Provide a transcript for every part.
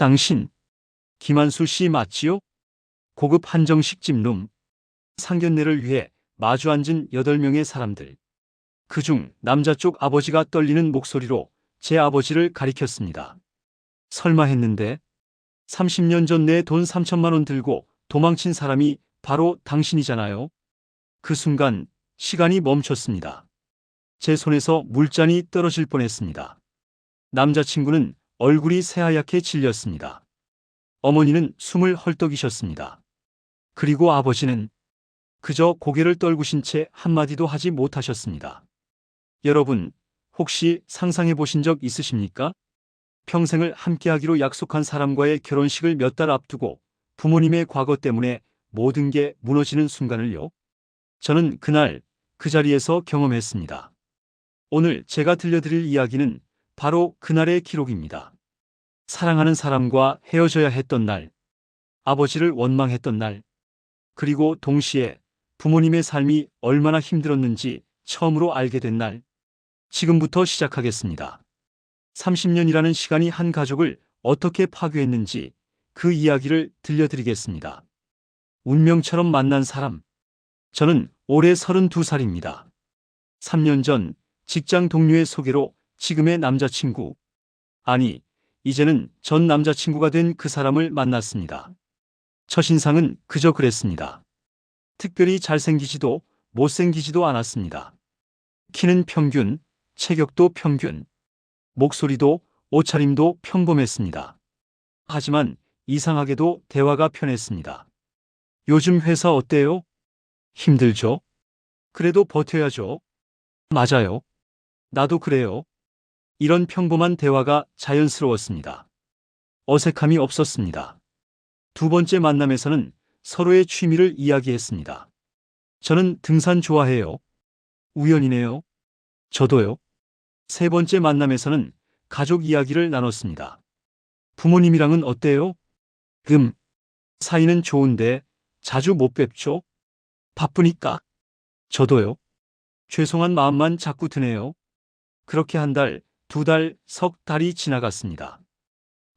당신, 김한수 씨 맞지요? 고급 한정식 집룸. 상견례를 위해 마주 앉은 8명의 사람들. 그중 남자 쪽 아버지가 떨리는 목소리로 제 아버지를 가리켰습니다. 설마 했는데 30년 전 내 돈 3천만 원 들고 도망친 사람이 바로 당신이잖아요. 그 순간 시간이 멈췄습니다. 제 손에서 물잔이 떨어질 뻔했습니다. 남자친구는 얼굴이 새하얗게 질렸습니다. 어머니는 숨을 헐떡이셨습니다. 그리고 아버지는 그저 고개를 떨구신 채 한마디도 하지 못하셨습니다. 여러분, 혹시 상상해 보신 적 있으십니까? 평생을 함께하기로 약속한 사람과의 결혼식을 몇 달 앞두고 부모님의 과거 때문에 모든 게 무너지는 순간을요. 저는 그날 그 자리에서 경험했습니다. 오늘 제가 들려드릴 이야기는 바로 그날의 기록입니다. 사랑하는 사람과 헤어져야 했던 날, 아버지를 원망했던 날, 그리고 동시에 부모님의 삶이 얼마나 힘들었는지 처음으로 알게 된 날. 지금부터 시작하겠습니다. 30년이라는 시간이 한 가족을 어떻게 파괴했는지 그 이야기를 들려드리겠습니다. 운명처럼 만난 사람. 저는 올해 32살입니다. 3년 전 직장 동료의 소개로 지금의 남자친구, 아니, 이제는 전 남자친구가 된 그 사람을 만났습니다. 첫인상은 그저 그랬습니다. 특별히 잘생기지도 못생기지도 않았습니다. 키는 평균, 체격도 평균, 목소리도 옷차림도 평범했습니다. 하지만 이상하게도 대화가 편했습니다. 요즘 회사 어때요? 힘들죠? 그래도 버텨야죠. 맞아요. 나도 그래요. 이런 평범한 대화가 자연스러웠습니다. 어색함이 없었습니다. 두 번째 만남에서는 서로의 취미를 이야기했습니다. 저는 등산 좋아해요. 우연이네요. 저도요. 세 번째 만남에서는 가족 이야기를 나눴습니다. 부모님이랑은 어때요? 금. 사이는 좋은데 자주 못 뵙죠? 바쁘니까. 저도요. 죄송한 마음만 자꾸 드네요. 그렇게 한 달, 두 달, 석 달이 지나갔습니다.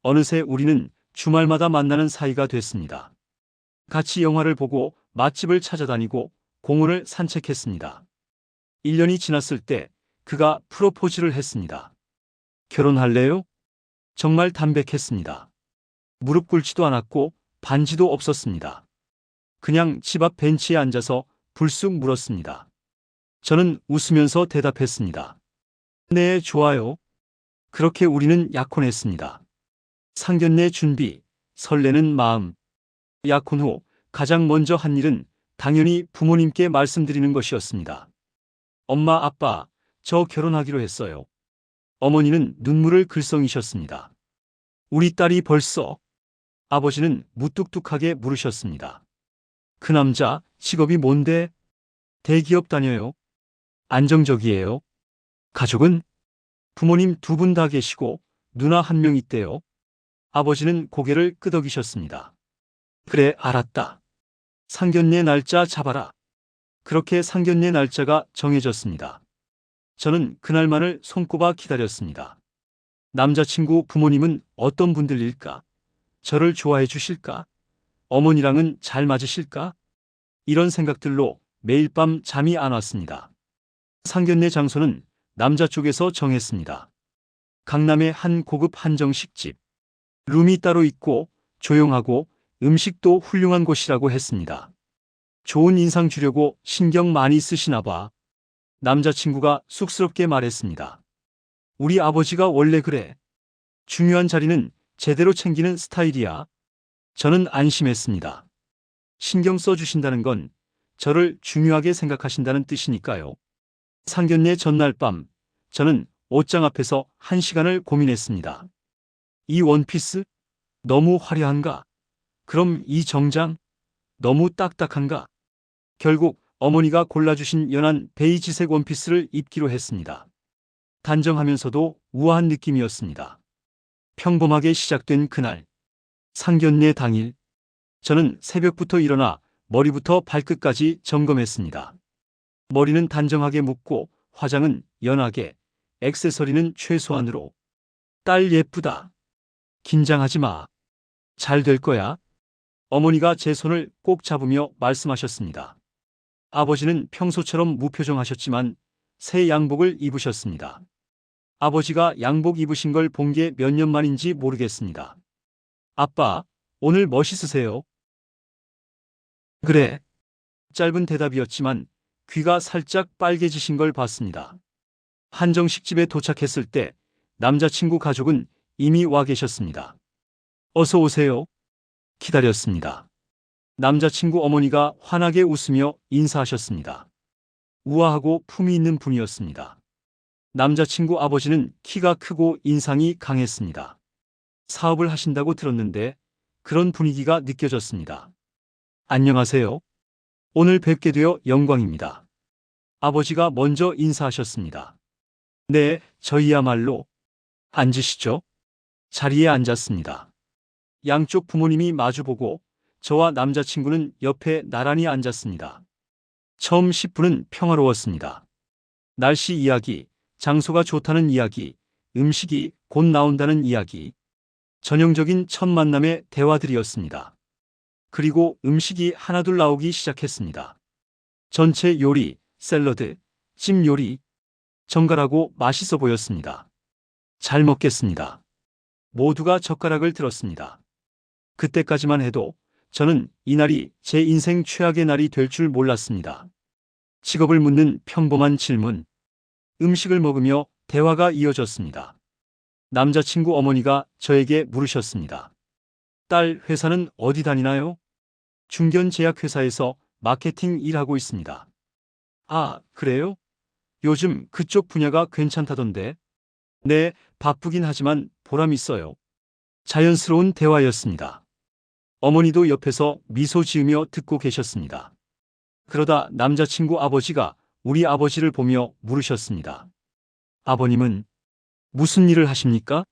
어느새 우리는 주말마다 만나는 사이가 됐습니다. 같이 영화를 보고 맛집을 찾아다니고 공원을 산책했습니다. 1년이 지났을 때 그가 프로포즈를 했습니다. 결혼할래요? 정말 담백했습니다. 무릎 꿇지도 않았고 반지도 없었습니다. 그냥 집 앞 벤치에 앉아서 불쑥 물었습니다. 저는 웃으면서 대답했습니다. 네, 좋아요. 그렇게 우리는 약혼했습니다. 상견례 준비, 설레는 마음. 약혼 후 가장 먼저 한 일은 당연히 부모님께 말씀드리는 것이었습니다. 엄마, 아빠, 저 결혼하기로 했어요. 어머니는 눈물을 글썽이셨습니다. 우리 딸이 벌써 아버지는 무뚝뚝하게 물으셨습니다. 그 남자 직업이 뭔데? 대기업 다녀요. 안정적이에요. 가족은 부모님 두 분 다 계시고 누나 한 명 있대요. 아버지는 고개를 끄덕이셨습니다. 그래, 알았다. 상견례 날짜 잡아라. 그렇게 상견례 날짜가 정해졌습니다. 저는 그날만을 손꼽아 기다렸습니다. 남자친구 부모님은 어떤 분들일까? 저를 좋아해 주실까? 어머니랑은 잘 맞으실까? 이런 생각들로 매일 밤 잠이 안 왔습니다. 상견례 장소는 남자 쪽에서 정했습니다. 강남의 한 고급 한정식 집. 룸이 따로 있고 조용하고 음식도 훌륭한 곳이라고 했습니다. 좋은 인상 주려고 신경 많이 쓰시나 봐. 남자친구가 쑥스럽게 말했습니다. 우리 아버지가 원래 그래. 중요한 자리는 제대로 챙기는 스타일이야. 저는 안심했습니다. 신경 써주신다는 건 저를 중요하게 생각하신다는 뜻이니까요. 상견례 전날 밤, 저는 옷장 앞에서 한 시간을 고민했습니다. 이 원피스? 너무 화려한가? 그럼 이 정장? 너무 딱딱한가? 결국 어머니가 골라주신 연한 베이지색 원피스를 입기로 했습니다. 단정하면서도 우아한 느낌이었습니다. 평범하게 시작된 그날, 상견례 당일, 저는 새벽부터 일어나 머리부터 발끝까지 점검했습니다. 머리는 단정하게 묶고 화장은 연하게, 액세서리는 최소한으로. 딸 예쁘다. 긴장하지 마. 잘 될 거야. 어머니가 제 손을 꼭 잡으며 말씀하셨습니다. 아버지는 평소처럼 무표정하셨지만 새 양복을 입으셨습니다. 아버지가 양복 입으신 걸 본 게 몇 년 만인지 모르겠습니다. 아빠, 오늘 멋있으세요. 그래. 짧은 대답이었지만 귀가 살짝 빨개지신 걸 봤습니다. 한정식 집에 도착했을 때 남자친구 가족은 이미 와 계셨습니다. 어서 오세요. 기다렸습니다. 남자친구 어머니가 환하게 웃으며 인사하셨습니다. 우아하고 품위 있는 분이었습니다. 남자친구 아버지는 키가 크고 인상이 강했습니다. 사업을 하신다고 들었는데 그런 분위기가 느껴졌습니다. 안녕하세요. 오늘 뵙게 되어 영광입니다. 아버지가 먼저 인사하셨습니다. 네, 저희야말로. 앉으시죠. 자리에 앉았습니다. 양쪽 부모님이 마주보고 저와 남자친구는 옆에 나란히 앉았습니다. 처음 10분은 평화로웠습니다. 날씨 이야기, 장소가 좋다는 이야기, 음식이 곧 나온다는 이야기. 전형적인 첫 만남의 대화들이었습니다. 그리고 음식이 하나둘 나오기 시작했습니다. 전체 요리, 샐러드, 찜 요리. 정갈하고 맛있어 보였습니다. 잘 먹겠습니다. 모두가 젓가락을 들었습니다. 그때까지만 해도 저는 이날이 제 인생 최악의 날이 될 줄 몰랐습니다. 직업을 묻는 평범한 질문. 음식을 먹으며 대화가 이어졌습니다. 남자친구 어머니가 저에게 물으셨습니다. 딸 회사는 어디 다니나요? 중견제약회사에서 마케팅 일하고 있습니다. 아, 그래요? 요즘 그쪽 분야가 괜찮다던데. 네, 바쁘긴 하지만 보람 있어요. 자연스러운 대화였습니다. 어머니도 옆에서 미소 지으며 듣고 계셨습니다. 그러다 남자친구 아버지가 우리 아버지를 보며 물으셨습니다. 아버님은 무슨 일을 하십니까?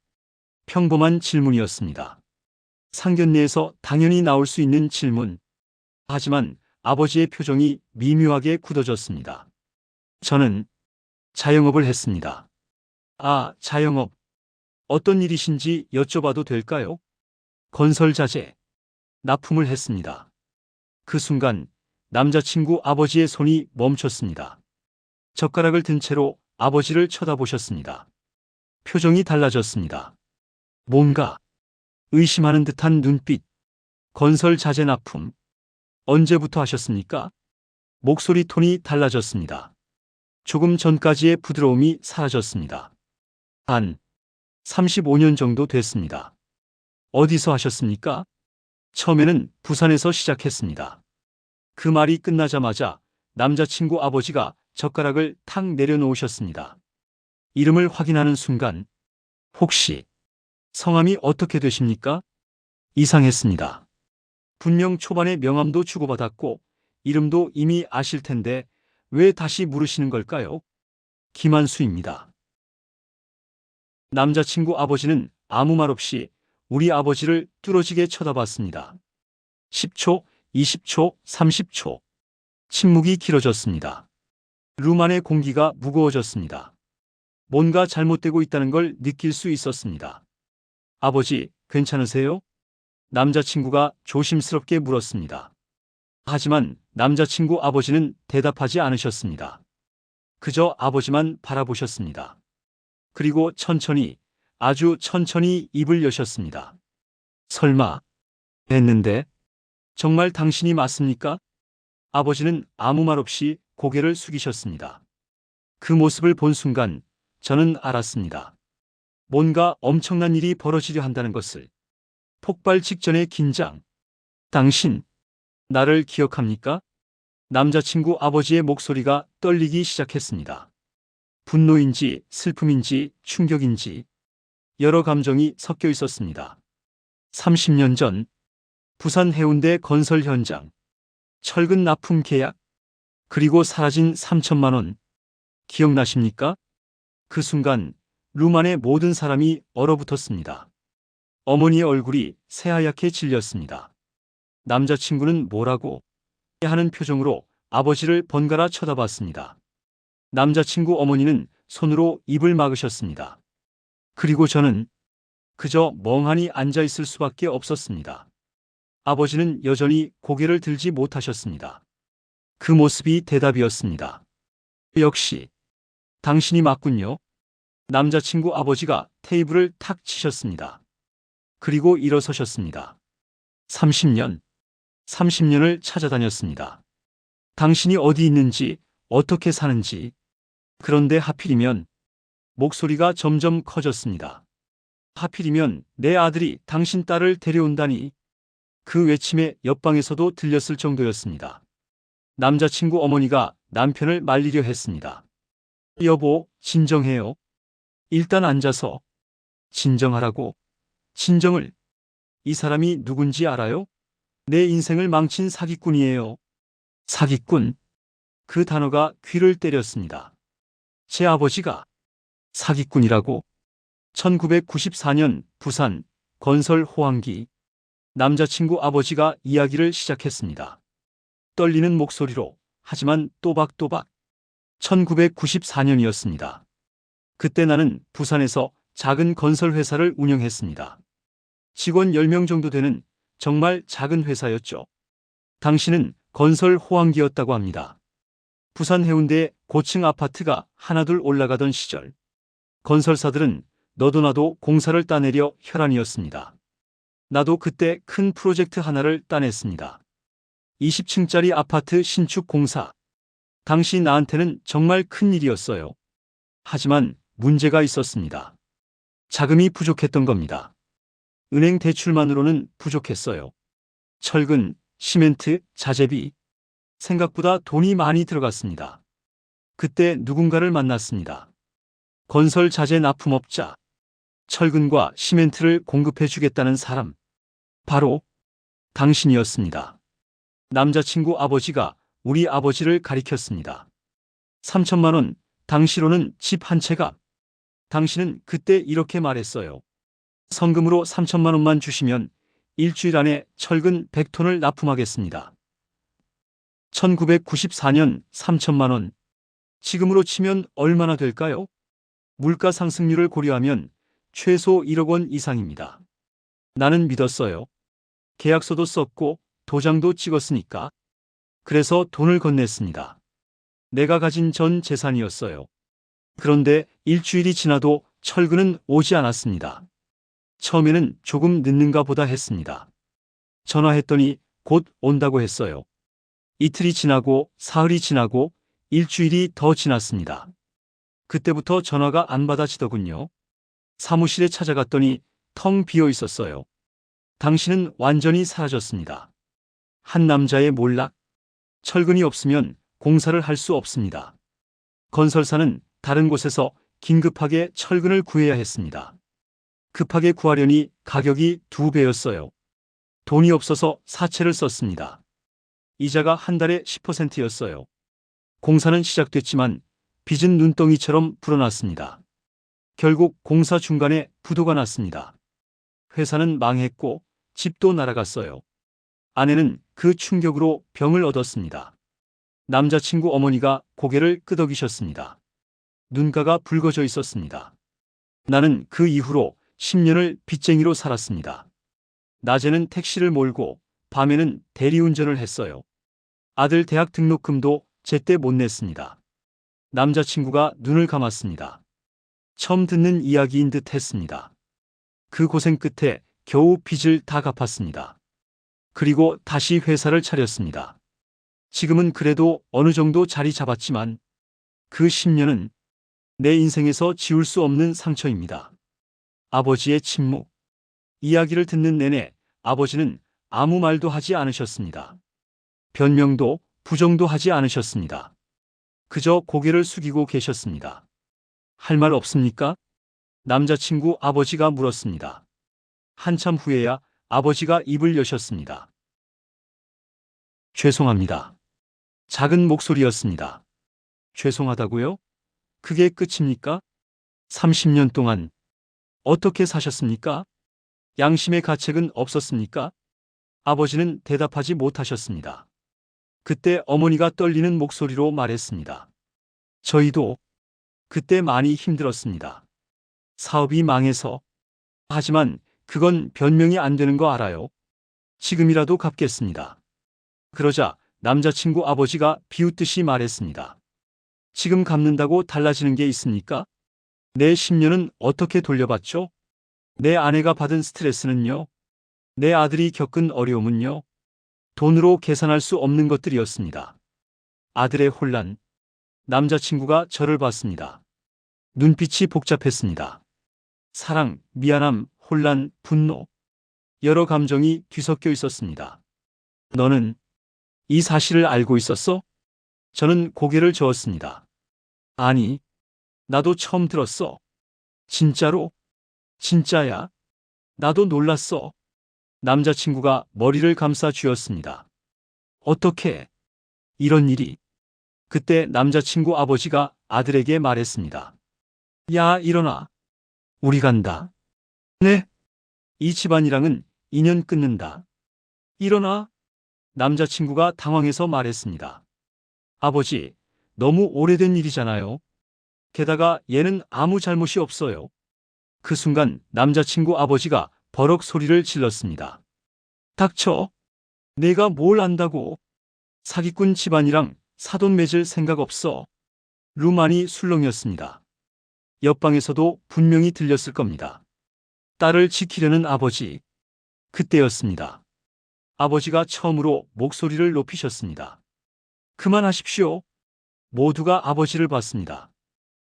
평범한 질문이었습니다. 상견례에서 당연히 나올 수 있는 질문. 하지만 아버지의 표정이 미묘하게 굳어졌습니다. 저는 자영업을 했습니다. 아, 자영업. 어떤 일이신지 여쭤봐도 될까요? 건설 자재. 납품을 했습니다. 그 순간 남자친구 아버지의 손이 멈췄습니다. 젓가락을 든 채로 아버지를 쳐다보셨습니다. 표정이 달라졌습니다. 뭔가 의심하는 듯한 눈빛. 건설 자재 납품. 언제부터 하셨습니까? 목소리 톤이 달라졌습니다. 조금 전까지의 부드러움이 사라졌습니다. 한 35년 정도 됐습니다. 어디서 하셨습니까? 처음에는 부산에서 시작했습니다. 그 말이 끝나자마자 남자친구 아버지가 젓가락을 탁 내려놓으셨습니다. 이름을 확인하는 순간 혹시 성함이 어떻게 되십니까? 이상했습니다. 분명 초반에 명함도 주고받았고 이름도 이미 아실 텐데 왜 다시 물으시는 걸까요? 김한수입니다. 남자친구 아버지는 아무 말 없이 우리 아버지를 뚫어지게 쳐다봤습니다. 10초, 20초, 30초. 침묵이 길어졌습니다. 룸 안의 공기가 무거워졌습니다. 뭔가 잘못되고 있다는 걸 느낄 수 있었습니다. 아버지, 괜찮으세요? 남자친구가 조심스럽게 물었습니다. 하지만 남자친구 아버지는 대답하지 않으셨습니다. 그저 아버지만 바라보셨습니다. 그리고 천천히, 아주 천천히 입을 여셨습니다. 설마, 했는데, 정말 당신이 맞습니까? 아버지는 아무 말 없이 고개를 숙이셨습니다. 그 모습을 본 순간 저는 알았습니다. 뭔가 엄청난 일이 벌어지려 한다는 것을. 폭발 직전의 긴장. 당신, 나를 기억합니까? 남자친구 아버지의 목소리가 떨리기 시작했습니다. 분노인지 슬픔인지 충격인지 여러 감정이 섞여 있었습니다. 30년 전 부산 해운대 건설 현장 철근 납품 계약 그리고 사라진 3천만 원 기억나십니까? 그 순간 룸 안의 모든 사람이 얼어붙었습니다. 어머니의 얼굴이 새하얗게 질렸습니다. 남자친구는 뭐라고 하는 표정으로 아버지를 번갈아 쳐다봤습니다. 남자친구 어머니는 손으로 입을 막으셨습니다. 그리고 저는 그저 멍하니 앉아 있을 수밖에 없었습니다. 아버지는 여전히 고개를 들지 못하셨습니다. 그 모습이 대답이었습니다. 역시 당신이 맞군요. 남자친구 아버지가 테이블을 탁 치셨습니다. 그리고 일어서셨습니다. 30년, 30년을 찾아다녔습니다. 당신이 어디 있는지, 어떻게 사는지. 그런데 하필이면 목소리가 점점 커졌습니다. 하필이면 내 아들이 당신 딸을 데려온다니. 그 외침에 옆방에서도 들렸을 정도였습니다. 남자친구 어머니가 남편을 말리려 했습니다. 여보, 진정해요. 일단 앉아서. 진정하라고. 진정을. 이 사람이 누군지 알아요? 내 인생을 망친 사기꾼이에요. 사기꾼. 그 단어가 귀를 때렸습니다. 제 아버지가 사기꾼이라고. 1994년 부산 건설 호황기 남자친구 아버지가 이야기를 시작했습니다. 떨리는 목소리로 하지만 또박또박 1994년이었습니다. 그때 나는 부산에서 작은 건설 회사를 운영했습니다. 직원 10명 정도 되는 정말 작은 회사였죠. 당신은 건설 호황기였다고 합니다. 부산 해운대 고층 아파트가 하나둘 올라가던 시절 건설사들은 너도 나도 공사를 따내려 혈안이었습니다. 나도 그때 큰 프로젝트 하나를 따냈습니다. 20층짜리 아파트 신축 공사. 당시 나한테는 정말 큰 일이었어요. 하지만 문제가 있었습니다. 자금이 부족했던 겁니다. 은행 대출만으로는 부족했어요. 철근, 시멘트, 자재비. 생각보다 돈이 많이 들어갔습니다. 그때 누군가를 만났습니다. 건설 자재 납품업자. 철근과 시멘트를 공급해 주겠다는 사람. 바로 당신이었습니다. 남자친구 아버지가 우리 아버지를 가리켰습니다. 3천만 원, 당시로는 집 한 채가. 당신은 그때 이렇게 말했어요. 성금으로 3천만 원만 주시면 일주일 안에 철근 100톤을 납품하겠습니다. 1994년 3천만 원. 지금으로 치면 얼마나 될까요? 물가 상승률을 고려하면 최소 1억 원 이상입니다. 나는 믿었어요. 계약서도 썼고 도장도 찍었으니까. 그래서 돈을 건넸습니다. 내가 가진 전 재산이었어요. 그런데 일주일이 지나도 철근은 오지 않았습니다. 처음에는 조금 늦는가 보다 했습니다. 전화했더니 곧 온다고 했어요. 이틀이 지나고 사흘이 지나고 일주일이 더 지났습니다. 그때부터 전화가 안 받아지더군요. 사무실에 찾아갔더니 텅 비어 있었어요. 당신은 완전히 사라졌습니다. 한 남자의 몰락. 철근이 없으면 공사를 할 수 없습니다. 건설사는 다른 곳에서 긴급하게 철근을 구해야 했습니다. 급하게 구하려니 가격이 두 배였어요. 돈이 없어서 사채를 썼습니다. 이자가 한 달에 10%였어요. 공사는 시작됐지만 빚은 눈덩이처럼 불어났습니다. 결국 공사 중간에 부도가 났습니다. 회사는 망했고 집도 날아갔어요. 아내는 그 충격으로 병을 얻었습니다. 남자친구 어머니가 고개를 끄덕이셨습니다. 눈가가 붉어져 있었습니다. 나는 그 이후로 10년을 빚쟁이로 살았습니다. 낮에는 택시를 몰고 밤에는 대리운전을 했어요. 아들 대학 등록금도 제때 못 냈습니다. 남자친구가 눈을 감았습니다. 처음 듣는 이야기인 듯 했습니다. 그 고생 끝에 겨우 빚을 다 갚았습니다. 그리고 다시 회사를 차렸습니다. 지금은 그래도 어느 정도 자리 잡았지만 그 10년은 내 인생에서 지울 수 없는 상처입니다. 아버지의 침묵. 이야기를 듣는 내내 아버지는 아무 말도 하지 않으셨습니다. 변명도 부정도 하지 않으셨습니다. 그저 고개를 숙이고 계셨습니다. 할 말 없습니까? 남자친구 아버지가 물었습니다. 한참 후에야 아버지가 입을 여셨습니다. 죄송합니다. 작은 목소리였습니다. 죄송하다고요? 그게 끝입니까? 30년 동안 어떻게 사셨습니까? 양심의 가책은 없었습니까? 아버지는 대답하지 못하셨습니다. 그때 어머니가 떨리는 목소리로 말했습니다. 저희도 그때 많이 힘들었습니다. 사업이 망해서 하지만 그건 변명이 안 되는 거 알아요. 지금이라도 갚겠습니다. 그러자 남자친구 아버지가 비웃듯이 말했습니다. 지금 갚는다고 달라지는 게 있습니까? 내 10년은 어떻게 돌려받죠? 내 아내가 받은 스트레스는요? 내 아들이 겪은 어려움은요? 돈으로 계산할 수 없는 것들이었습니다. 아들의 혼란. 남자친구가 저를 봤습니다. 눈빛이 복잡했습니다. 사랑, 미안함, 혼란, 분노. 여러 감정이 뒤섞여 있었습니다. 너는 이 사실을 알고 있었어? 저는 고개를 저었습니다. 아니, 나도 처음 들었어. 진짜로? 진짜야? 나도 놀랐어. 남자친구가 머리를 감싸 쥐었습니다. 어떻게 이런 일이? 그때 남자친구 아버지가 아들에게 말했습니다. 야, 일어나. 우리 간다. 네? 이 집안이랑은 인연 끊는다. 일어나. 남자친구가 당황해서 말했습니다. 아버지, 너무 오래된 일이잖아요. 게다가 얘는 아무 잘못이 없어요. 그 순간 남자친구 아버지가 버럭 소리를 질렀습니다. 닥쳐. 내가 뭘 안다고. 사기꾼 집안이랑 사돈 맺을 생각 없어. 루만이 술렁이었습니다. 옆방에서도 분명히 들렸을 겁니다. 딸을 지키려는 아버지. 그때였습니다. 아버지가 처음으로 목소리를 높이셨습니다. 그만하십시오. 모두가 아버지를 봤습니다.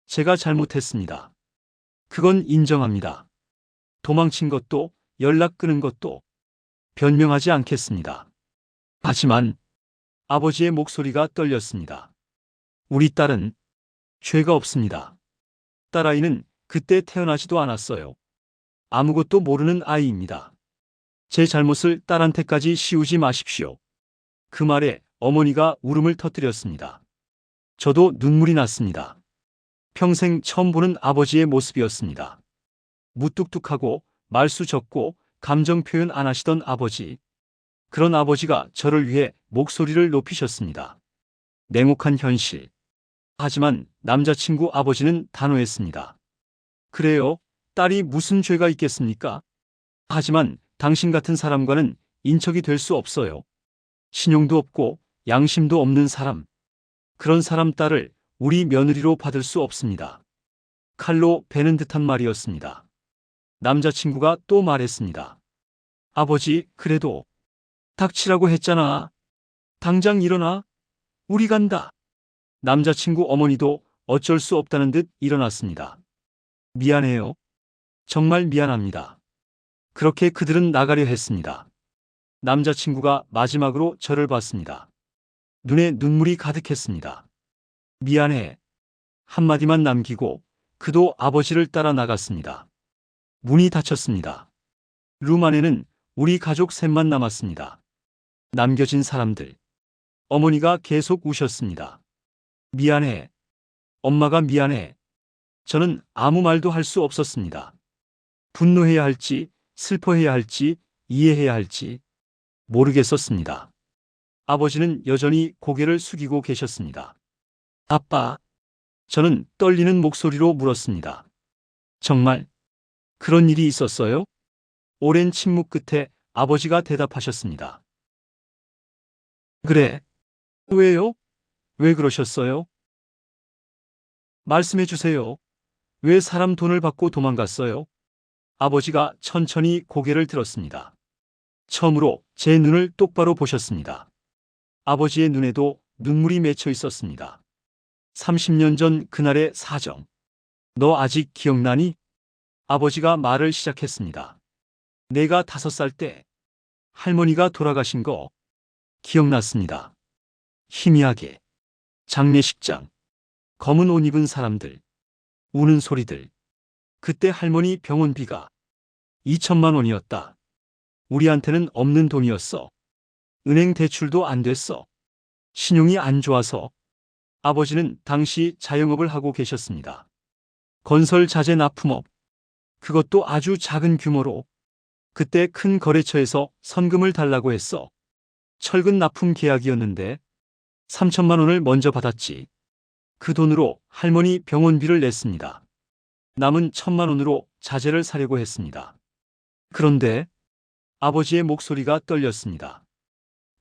제가 잘못했습니다. 그건 인정합니다. 도망친 것도 연락 끊은 것도 변명하지 않겠습니다. 하지만 아버지의 목소리가 떨렸습니다. 우리 딸은 죄가 없습니다. 딸아이는 그때 태어나지도 않았어요. 아무것도 모르는 아이입니다. 제 잘못을 딸한테까지 씌우지 마십시오. 그 말에 어머니가 울음을 터뜨렸습니다. 저도 눈물이 났습니다. 평생 처음 보는 아버지의 모습이었습니다. 무뚝뚝하고 말수 적고 감정 표현 안 하시던 아버지. 그런 아버지가 저를 위해 목소리를 높이셨습니다. 냉혹한 현실. 하지만 남자친구 아버지는 단호했습니다. 그래요. 딸이 무슨 죄가 있겠습니까? 하지만 당신 같은 사람과는 인척이 될 수 없어요. 신용도 없고 양심도 없는 사람. 그런 사람 딸을 우리 며느리로 받을 수 없습니다. 칼로 베는 듯한 말이었습니다. 남자친구가 또 말했습니다. 아버지, 그래도 닥치라고 했잖아. 당장 일어나. 우리 간다. 남자친구 어머니도 어쩔 수 없다는 듯 일어났습니다. 미안해요. 정말 미안합니다. 그렇게 그들은 나가려 했습니다. 남자친구가 마지막으로 저를 봤습니다. 눈에 눈물이 가득했습니다. 미안해. 한마디만 남기고 그도 아버지를 따라 나갔습니다. 문이 닫혔습니다. 룸 안에는 우리 가족 셋만 남았습니다. 남겨진 사람들. 어머니가 계속 우셨습니다. 미안해. 엄마가 미안해. 저는 아무 말도 할 수 없었습니다. 분노해야 할지, 슬퍼해야 할지, 이해해야 할지 모르겠었습니다. 아버지는 여전히 고개를 숙이고 계셨습니다. 아빠. 저는 떨리는 목소리로 물었습니다. 정말 그런 일이 있었어요? 오랜 침묵 끝에 아버지가 대답하셨습니다. 그래. 왜요? 왜 그러셨어요? 말씀해 주세요. 왜 사람 돈을 받고 도망갔어요? 아버지가 천천히 고개를 들었습니다. 처음으로 제 눈을 똑바로 보셨습니다. 아버지의 눈에도 눈물이 맺혀 있었습니다. 30년 전 그날의 사정. 너 아직 기억나니? 아버지가 말을 시작했습니다. 내가 다섯 살 때 할머니가 돌아가신 거 기억났습니다. 희미하게. 장례식장. 검은 옷 입은 사람들. 우는 소리들. 그때 할머니 병원비가 2천만 원이었다. 우리한테는 없는 돈이었어. 은행 대출도 안 됐어. 신용이 안 좋아서 아버지는 당시 자영업을 하고 계셨습니다. 건설 자재 납품업. 그것도 아주 작은 규모로 그때 큰 거래처에서 선금을 달라고 했어. 철근 납품 계약이었는데 3천만 원을 먼저 받았지. 그 돈으로 할머니 병원비를 냈습니다. 남은 천만 원으로 자재를 사려고 했습니다. 그런데 아버지의 목소리가 떨렸습니다.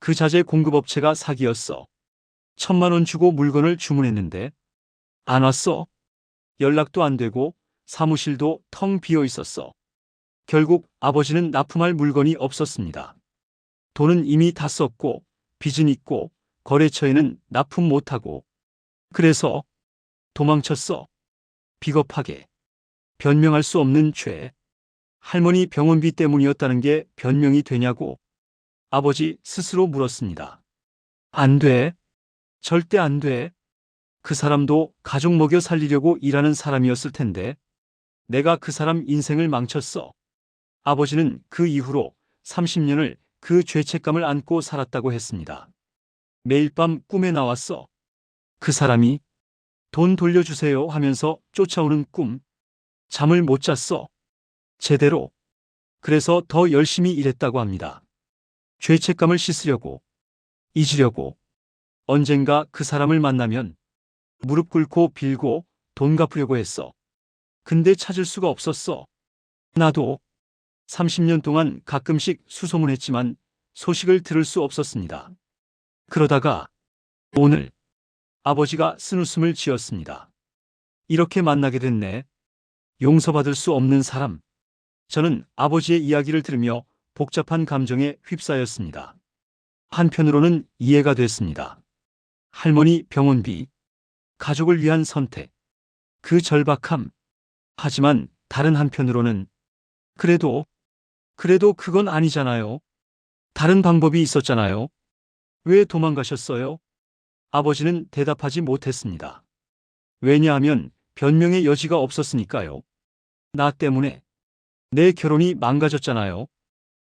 그 자재 공급업체가 사기였어. 천만 원 주고 물건을 주문했는데 안 왔어. 연락도 안 되고 사무실도 텅 비어 있었어. 결국 아버지는 납품할 물건이 없었습니다. 돈은 이미 다 썼고 빚은 있고 거래처에는 납품 못하고 그래서 도망쳤어. 비겁하게. 변명할 수 없는 죄. 할머니 병원비 때문이었다는 게 변명이 되냐고 아버지 스스로 물었습니다. 안 돼. 절대 안 돼. 그 사람도 가족 먹여 살리려고 일하는 사람이었을 텐데 내가 그 사람 인생을 망쳤어. 아버지는 그 이후로 30년을 그 죄책감을 안고 살았다고 했습니다. 매일 밤 꿈에 나왔어. 그 사람이 돈 돌려주세요 하면서 쫓아오는 꿈. 잠을 못 잤어. 제대로. 그래서 더 열심히 일했다고 합니다. 죄책감을 씻으려고. 잊으려고. 언젠가 그 사람을 만나면 무릎 꿇고 빌고 돈 갚으려고 했어. 근데 찾을 수가 없었어. 나도 30년 동안 가끔씩 수소문했지만 소식을 들을 수 없었습니다. 그러다가 오늘 아버지가 쓴 웃음을 지었습니다. 이렇게 만나게 됐네. 용서받을 수 없는 사람. 저는 아버지의 이야기를 들으며 복잡한 감정에 휩싸였습니다. 한편으로는 이해가 됐습니다. 할머니 병원비, 가족을 위한 선택, 그 절박함. 하지만 다른 한편으로는 그래도, 그래도 그건 아니잖아요. 다른 방법이 있었잖아요. 왜 도망가셨어요? 아버지는 대답하지 못했습니다. 왜냐하면 변명의 여지가 없었으니까요. 나 때문에 내 결혼이 망가졌잖아요.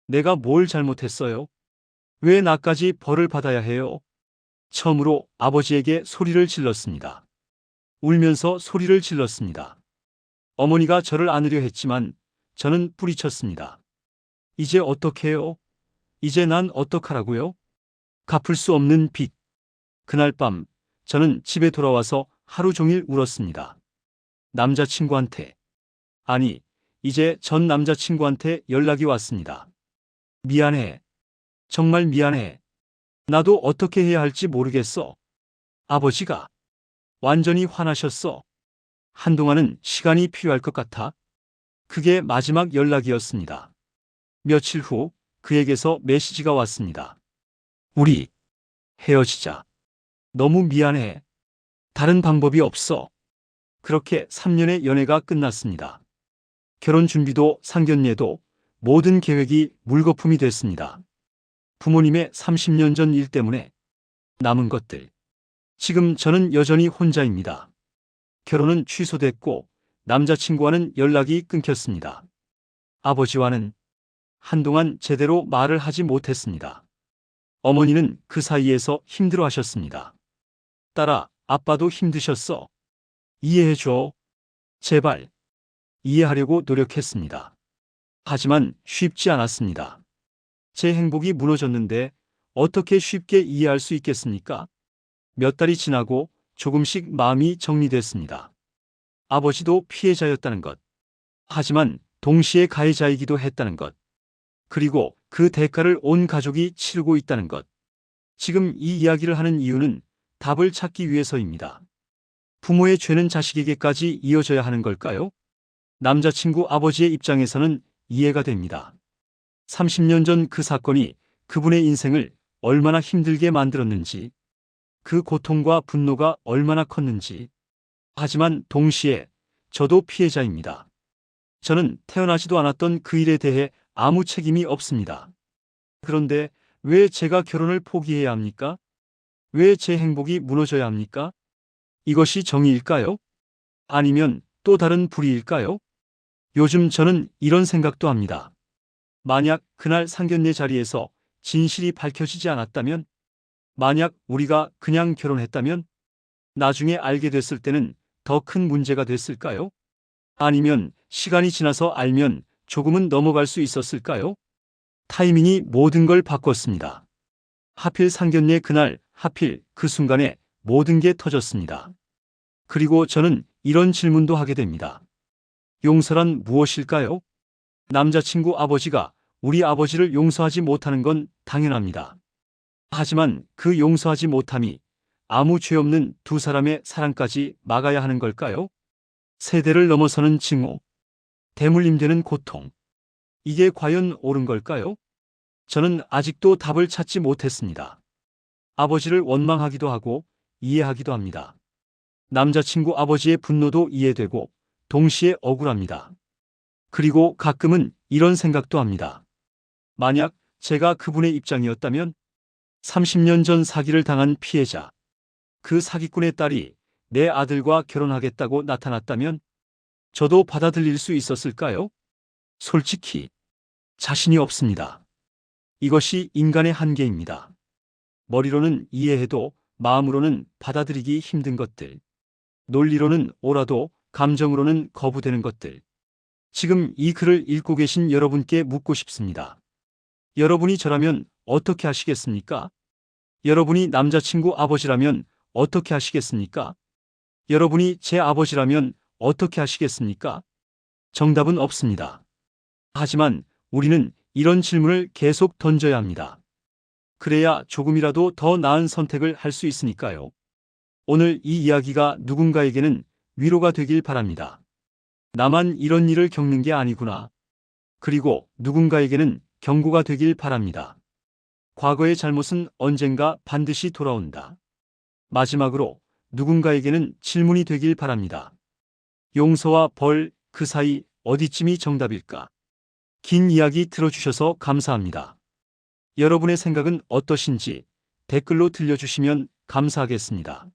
내가 뭘 잘못했어요? 왜 나까지 벌을 받아야 해요? 처음으로 아버지에게 소리를 질렀습니다. 울면서 소리를 질렀습니다. 어머니가 저를 안으려 했지만 저는 뿌리쳤습니다. 이제 어떡해요? 이제 난 어떡하라고요? 갚을 수 없는 빚. 그날 밤 저는 집에 돌아와서 하루 종일 울었습니다. 남자친구한테. 아니, 이제 전 남자친구한테 연락이 왔습니다. 미안해. 정말 미안해. 나도 어떻게 해야 할지 모르겠어. 아버지가 완전히 화나셨어. 한동안은 시간이 필요할 것 같아. 그게 마지막 연락이었습니다. 며칠 후 그에게서 메시지가 왔습니다. 우리 헤어지자. 너무 미안해. 다른 방법이 없어. 그렇게 3년의 연애가 끝났습니다. 결혼 준비도 상견례도 모든 계획이 물거품이 됐습니다. 부모님의 30년 전 일 때문에 남은 것들. 지금 저는 여전히 혼자입니다. 결혼은 취소됐고 남자친구와는 연락이 끊겼습니다. 아버지와는 한동안 제대로 말을 하지 못했습니다. 어머니는 그 사이에서 힘들어 하셨습니다. 딸아, 아빠도 힘드셨어. 이해해줘. 제발. 이해하려고 노력했습니다. 하지만 쉽지 않았습니다. 제 행복이 무너졌는데 어떻게 쉽게 이해할 수 있겠습니까? 몇 달이 지나고 조금씩 마음이 정리됐습니다. 아버지도 피해자였다는 것. 하지만 동시에 가해자이기도 했다는 것. 그리고 그 대가를 온 가족이 치르고 있다는 것. 지금 이 이야기를 하는 이유는 답을 찾기 위해서입니다. 부모의 죄는 자식에게까지 이어져야 하는 걸까요? 남자친구 아버지의 입장에서는 이해가 됩니다. 30년 전 그 사건이 그분의 인생을 얼마나 힘들게 만들었는지, 그 고통과 분노가 얼마나 컸는지. 하지만 동시에 저도 피해자입니다. 저는 태어나지도 않았던 그 일에 대해 아무 책임이 없습니다. 그런데 왜 제가 결혼을 포기해야 합니까? 왜 제 행복이 무너져야 합니까? 이것이 정의일까요? 아니면 또 다른 불의일까요? 요즘 저는 이런 생각도 합니다. 만약 그날 상견례 자리에서 진실이 밝혀지지 않았다면, 만약 우리가 그냥 결혼했다면, 나중에 알게 됐을 때는 더 큰 문제가 됐을까요? 아니면 시간이 지나서 알면 조금은 넘어갈 수 있었을까요? 타이밍이 모든 걸 바꿨습니다. 하필 상견례 그날, 하필 그 순간에 모든 게 터졌습니다. 그리고 저는 이런 질문도 하게 됩니다. 용서란 무엇일까요? 남자친구 아버지가 우리 아버지를 용서하지 못하는 건 당연합니다. 하지만 그 용서하지 못함이 아무 죄 없는 두 사람의 사랑까지 막아야 하는 걸까요? 세대를 넘어서는 증오, 대물림되는 고통. 이게 과연 옳은 걸까요? 저는 아직도 답을 찾지 못했습니다. 아버지를 원망하기도 하고 이해하기도 합니다. 남자친구 아버지의 분노도 이해되고 동시에 억울합니다. 그리고 가끔은 이런 생각도 합니다. 만약 제가 그분의 입장이었다면 30년 전 사기를 당한 피해자, 그 사기꾼의 딸이 내 아들과 결혼하겠다고 나타났다면 저도 받아들일 수 있었을까요? 솔직히 자신이 없습니다. 이것이 인간의 한계입니다. 머리로는 이해해도 마음으로는 받아들이기 힘든 것들. 논리로는 옳아도 감정으로는 거부되는 것들. 지금 이 글을 읽고 계신 여러분께 묻고 싶습니다. 여러분이 저라면 어떻게 하시겠습니까? 여러분이 남자친구 아버지라면 어떻게 하시겠습니까? 여러분이 제 아버지라면 어떻게 하시겠습니까? 정답은 없습니다. 하지만 우리는 이런 질문을 계속 던져야 합니다. 그래야 조금이라도 더 나은 선택을 할 수 있으니까요. 오늘 이 이야기가 누군가에게는 위로가 되길 바랍니다. 나만 이런 일을 겪는 게 아니구나. 그리고 누군가에게는 경고가 되길 바랍니다. 과거의 잘못은 언젠가 반드시 돌아온다. 마지막으로 누군가에게는 질문이 되길 바랍니다. 용서와 벌, 그 사이 어디쯤이 정답일까? 긴 이야기 들어주셔서 감사합니다. 여러분의 생각은 어떠신지 댓글로 들려주시면 감사하겠습니다.